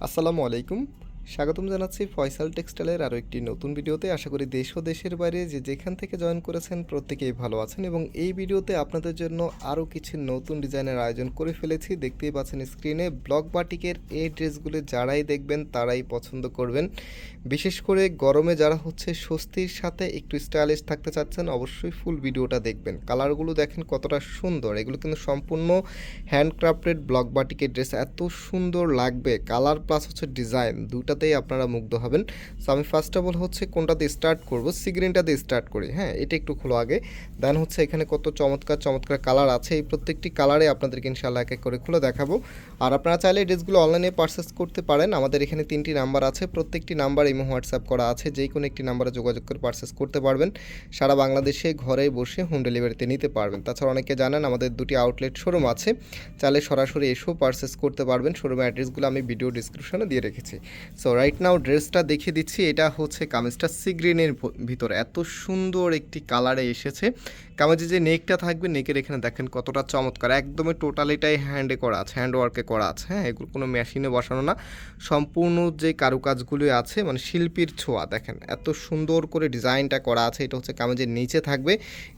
আসসালামু আলাইকুম স্বাগতম জানাচ্ছি ফয়সাল টেক্সটাইলের আরও একটি নতুন ভিডিওতে। আশা করি দেশ ও দেশের বাইরে যে যেখান থেকে জয়েন করেছেন প্রত্যেকেই ভালো আছেন এবং এই ভিডিওতে আপনাদের জন্য আরও কিছু নতুন ডিজাইনের আয়োজন করে ফেলেছি। দেখতেই পাচ্ছেন স্ক্রিনে ব্লক বাটিকের এই ড্রেসগুলো যারাই দেখবেন তারাই পছন্দ করবেন। বিশেষ করে গরমে যারা হচ্ছে স্বস্তির সাথে একটু স্টাইলিশ থাকতে চাচ্ছেন, অবশ্যই ফুল ভিডিওটা দেখবেন। কালারগুলো দেখেন কতটা সুন্দর। এগুলো কিন্তু সম্পূর্ণ হ্যান্ডক্রাফটেড ব্লক বাটিকের ড্রেস। এত সুন্দর লাগবে। কালার প্লাস হচ্ছে ডিজাইন। দুটাতেই আপনারা মুগ্ধ হবেন। সো আমি ফার্স্ট অফ অল হচ্ছে কোনটাতে স্টার্ট করব? সিগ্রিনটা দিয়ে স্টার্ট করি হ্যাঁ? এটা একটু খোলো আগে। দেন হচ্ছে এখানে কত চমৎকার চমৎকার কালার আছে। এই প্রত্যেকটি কালারে আপনাদেরকে ইনশাল্লাহ এক এক করে খুলে দেখাবো। আর আপনারা চাইলে ড্রেসগুলো অনলাইনে পারচেস করতে পারেন। আমাদের এখানে তিনটি নাম্বার আছে। প্রত্যেকটি নাম্বার ইমো হোয়াটসঅ্যাপ করা আছে। যে কোনো একটি নাম্বারে যোগাযোগ করে পারচেস করতে পারবেন। সারা বাংলাদেশে ঘরে বসে হোম ডেলিভারিতে নিতে পারবেন। তাছাড়া অনেকে জানেন আমাদের দুটি আউটলেট শোরুম আছে। চাইলে সরাসরি এসেও পারচেস করতে পারবেন। শোরুমের অ্যাড্রেসগুলো আমি ভিডিও ডিসক্রিপশনে দিয়ে রেখেছি। সো রাইট নাও ড্রেসটা দেখিয়ে দিচ্ছি। এটা হচ্ছে কামিজটা সি গ্রিনের ভিতরে। এত সুন্দর একটি কালারে এসেছে। কামিজে যে নেকটা থাকবে, নেকের এখানে দেখেন কতটা চমৎকার। একদমই টোটালিটাই হ্যান্ডে করা আছে হ্যান্ড ওয়ার্কে করা আছে। হ্যাঁ এগুলো কোনো মেশিনে বসানো না। সম্পূর্ণ যে কারুকাজগুলো আছে মানে শিল্পীর ছোঁয়া, দেখেন। এত সুন্দর করে ডিজাইনটা করা আছে। এটা হচ্ছে কামিজের নিচে থাকবে।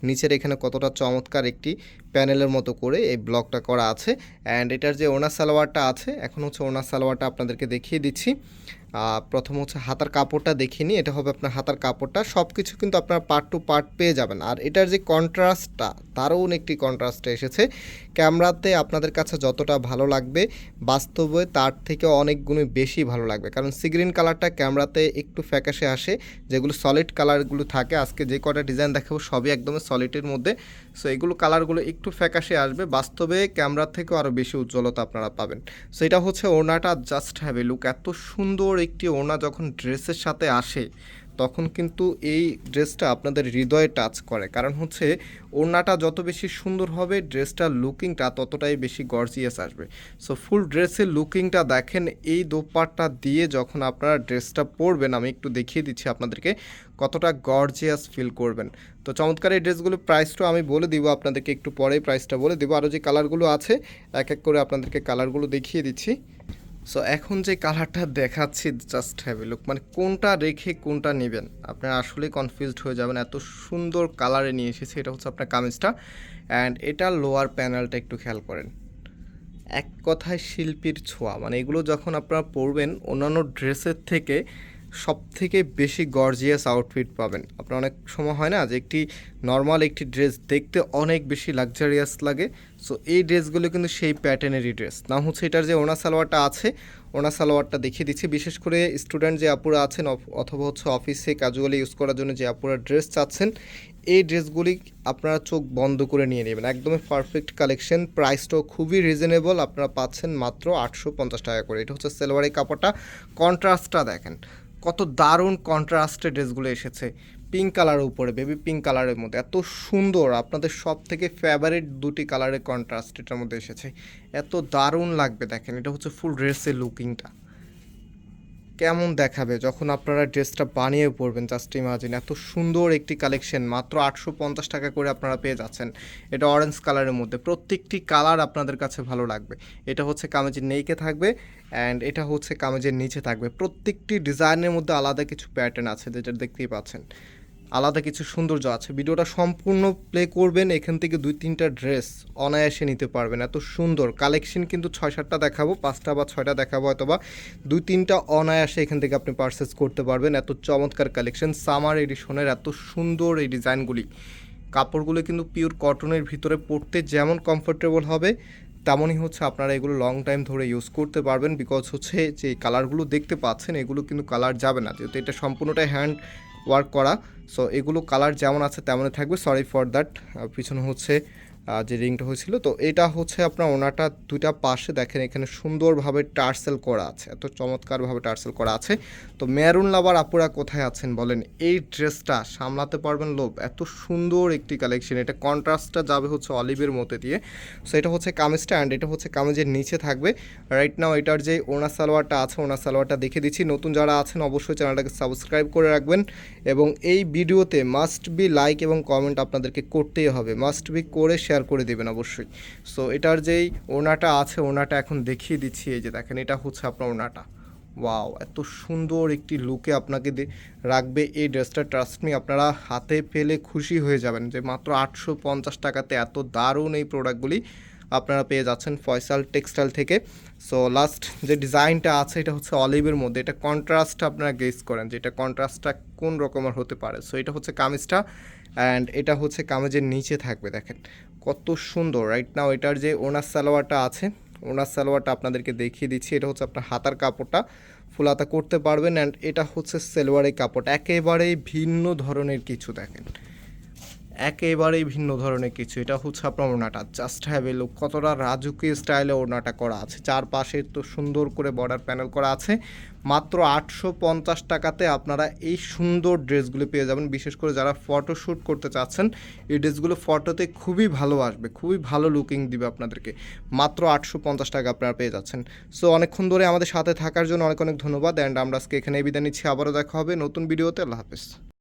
নিচের এখানে কতটা চমৎকার একটি প্যানেলের মতো করে এই ব্লকটা করা আছে। অ্যান্ড এটার যে ওনার সালোয়ারটা আছে, এখন হচ্ছে ওনার সালোয়ারটা আপনাদেরকে দেখিয়ে দিচ্ছি। প্রথম হচ্ছে হাতার কাপড়টা দেখিয়ে নিই, এটা হবে আপনার হাতার কাপড়টা সব কিছু কিন্তু আপনার পার্ট টু পার্ট পেয়ে যাবেন। আর এটার যে কন্ট্রাস্টটা দারুণ একটি কন্ট্রাস্টে এসেছে। ক্যামেরাতে আপনাদের কাছে যতটা ভালো লাগবে, বাস্তবে তার থেকে অনেক গুণে বেশি ভালো লাগবে। কারণ সিগ্রিন কালারটা ক্যামেরাতে একটু ফ্যাকাশে আসে, যেগুলো সলিড কালারগুলো থাকে, আজকে যে কটা ডিজাইন দেখাবো সবই একদমই সলিডের মধ্যে। সো এগুলো কালারগুলো একটু ফ্যাকাশে আসবে, বাস্তবে ক্যামেরার থেকেও আরও বেশি উজ্জ্বলতা আপনারা পাবেন। সো এটা হচ্ছে ওড়নাটা জাস্ট হ্যাভ এ লুক এত সুন্দর একটি ওড়না যখন ড্রেসের সাথে আসে, তখন কিন্তু এই ড্রেসটা আপনাদের হৃদয়ে টাচ করে। কারণ হচ্ছে, ওড়নাটা যত বেশি সুন্দর হবে, ড্রেসটার লুকিংটা ততটাই বেশি গর্জিয়াস আসবে। সো ফুল ড্রেসের লুকিংটা দেখেন, এই দোপাট্টা দিয়ে যখন আপনারা ড্রেসটা পরবেন, আমি একটু দেখিয়ে দিচ্ছি আপনাদেরকে কতটা গর্জিয়াস ফিল করবেন। তো, চমৎকার এই ড্রেসগুলোর প্রাইসটাও আমি বলে দিব আপনাদেরকে, একটু পরেই প্রাইসটা বলে দেবো। আরও যে কালারগুলো আছে, এক এক করে আপনাদেরকে কালারগুলো দেখিয়ে দিচ্ছি। সো এখন যে কালারটা দেখাচ্ছি জাস্ট হ্যাভি লুক মানে কোনটা রেখে কোনটা নেবেন? আপনারা আসলেই কনফিউজড হয়ে যাবেন। এত সুন্দর কালারে নিয়ে এসেছে, এটা হচ্ছে আপনার কামিজটা। অ্যান্ড এটা লোয়ার প্যানেলটা একটু খেয়াল করেন। এক কথায় শিল্পীর ছোঁয়া। মানে এগুলো যখন আপনারা পরবেন, অন্যান্য ড্রেসের থেকে সব থেকে বেশি গর্জিয়াস আউটফিট পাবেন। আপনার অনেক সময় হয় না যে একটি নর্মাল একটি ড্রেস দেখতে অনেক বেশি লাক্সারিয়াস লাগে। সো এই ড্রেসগুলো কিন্তু সেই প্যাটার্নেরই ড্রেস না হচ্ছে এটার যে ওনা সালোয়ারটা আছে ওনা সালোয়ারটা দেখিয়ে দিচ্ছি। বিশেষ করে স্টুডেন্ট যে আপুরা আছেন অথবা হচ্ছে অফিসে ক্যাজুয়ালি ইউজ করার জন্য যে আপুরা ড্রেস চাচ্ছেন, এই ড্রেসগুলি আপনারা চোখ বন্ধ করে নিয়ে নেবেন। একদমই পারফেক্ট কালেকশন প্রাইসটাও খুবই রিজনেবল আপনারা পাচ্ছেন মাত্র আটশো পঞ্চাশ টাকা করে। এটা হচ্ছে সেলোয়ারি কাপড়টা। কন্ট্রাস্টটা দেখেন। কত দারুণ কন্ট্রাস্টে ড্রেসগুলো এসেছে। পিঙ্ক কালারের উপরে বেবি পিঙ্ক কালারের মধ্যে। এত সুন্দর, আপনাদের সব থেকে ফেভারিট দুটি কালারের কন্ট্রাস্ট এটার মধ্যে এসেছে। এত দারুণ লাগবে দেখেন, এটা হচ্ছে ফুল ড্রেসের লুকিংটা কেমন দেখাবে যখন আপনারা ড্রেসটা বানিয়ে পড়বেন জাস্ট ইমাজিন এত সুন্দর একটি কালেকশন মাত্র আটশো পঞ্চাশ টাকা করে আপনারা পেয়ে যাচ্ছেন। এটা অরেঞ্জ কালারের মধ্যে। প্রত্যেকটি কালার আপনাদের কাছে ভালো লাগবে। এটা হচ্ছে কামেজের নেইকে থাকবে অ্যান্ড এটা হচ্ছে কামেজের নিচে থাকবে। প্রত্যেকটি ডিজাইনের মধ্যে আলাদা কিছু প্যাটার্ন আছে যেটা দেখতেই পাচ্ছেন। আলাদা কিছু সৌন্দর্য আছে। ভিডিওটা সম্পূর্ণ প্লে করবেন, এখান থেকে দুই তিনটা ড্রেস অনায়াসে নিতে পারবেন। এত সুন্দর। কালেকশন কিন্তু ছয় সাতটা দেখাবো, পাঁচটা বা ছয়টা দেখাবো অথবা দুই তিনটা অনায়াসে এখান থেকে আপনি পারচেস করতে পারবেন। এত চমৎকার কালেকশন সামার এডিশনের এত সুন্দর এই ডিজাইনগুলি। কাপড়গুলো কিন্তু পিওর কটনের ভিতরে পরতে যেমন কমফোর্টেবল হবে, তেমনই হচ্ছে আপনারা এগুলো লং টাইম ধরে ইউজ করতে পারবেন। বিকজ হচ্ছে যে কালারগুলো দেখতে পাচ্ছেন, এগুলো কিন্তু কালার যাবে না। যেহেতু এটা সম্পূর্ণটাই হ্যান্ড ওয়ার্ক করা। সো এগুলো কালার যেমন আছে তেমনই থাকবে। সরি ফর দ্যাট পিছনে হচ্ছে যে রিংটা হয়েছিল, তো এটা হচ্ছে আপনার ওনাটা দুইটা পাশে দেখেন, এখানে সুন্দরভাবে টার্সেল করা আছে। এত চমৎকারভাবে টার্সেল করা আছে। তো মেরুন লাভার আপুরা কোথায় আছেন বলেন? এই ড্রেসটা সামলাতে পারবেন লোভ। এত সুন্দর একটি কালেকশন। এটা কন্ট্রাস্টটা যাবে হচ্ছে অলিভের মধ্যে দিয়ে। সো এটা হচ্ছে কামিজটা অ্যান্ড এটা হচ্ছে কামিজের নিচে থাকবে। রাইট নাও এটার যে ওনা সালোয়ারটা আছে ওনা সালোয়ারটা দেখে দিচ্ছি। নতুন যারা আছেন, অবশ্যই চ্যানেলটাকে সাবস্ক্রাইব করে রাখবেন এবং এই ভিডিওতে মাস্ট বি লাইক এবং কমেন্ট আপনাদেরকে করতেই হবে। মাস্ট বি করে শেয়ার করে দেবেন অবশ্যই। সো এটার যেই ওনাটা আছে ওনাটা এখন দেখিয়ে দিচ্ছি, এই যে দেখেন, এটা হচ্ছে আপনার ওনাটা ওয়াও এত সুন্দর একটি লুকে আপনাকে রাখবে এই ড্রেসটা। ট্রাস্ট মি আপনারা হাতে পেলে খুশি হয়ে যাবেন যে মাত্র আটশো পঞ্চাশ টাকাতে এত দারুণ এই প্রোডাক্টগুলি আপনারা পেয়ে যাচ্ছেন ফয়সাল টেক্সটাইল থেকে। সো লাস্ট যে ডিজাইনটা আছে, এটা হচ্ছে অলিভের মধ্যে। এটা কন্ট্রাস্ট আপনারা গেস করেন যে এটা কন্ট্রাস্টটা কোন রকমের হতে পারে। সো এটা হচ্ছে কামিজটা অ্যান্ড এটা হচ্ছে কামিজের নিচে থাকবে, দেখেন। কত সুন্দর রাইট নাও এটার যে ওনার সালোয়ারটা আছে, ওনার সালোয়ারটা আপনাদেরকে দেখিয়ে দিচ্ছি। এটা হচ্ছে আপনার হাতার কাপড়টা। ফুল হাতা করতে পারবেন অ্যান্ড এটা হচ্ছে সেলোয়ারের কাপড়। একেবারেই ভিন্ন ধরনের কিছু, দেখেন। একেবারেই ভিন্ন ধরনের কিছু। এটা হচ্ছে আপনার ওড়নাটা। জাস্ট হ্যাভ এ লুক কতটা রাজুকি স্টাইলে ওড়নাটা করা আছে। চারপাশে তো সুন্দর করে বর্ডার প্যানেল করা আছে। মাত্র আটশো পঞ্চাশ টাকাতে আপনারা এই সুন্দর ড্রেসগুলো পেয়ে যাবেন। বিশেষ করে যারা ফটো শ্যুট করতে চাচ্ছেন, এই ড্রেসগুলো ফটোতে খুবই ভালো আসবে। খুবই ভালো লুকিং দিবে আপনাদেরকে। মাত্র আটশো পঞ্চাশ টাকা আপনারা পেয়ে যাচ্ছেন। সো অনেকক্ষণ ধরে আমাদের সাথে থাকার জন্য অনেক অনেক ধন্যবাদ। অ্যান্ড আমরা আজকে এখানে বিদায় নিচ্ছি। আবারও দেখা হবে নতুন ভিডিওতে আল্লাহ হাফেজ।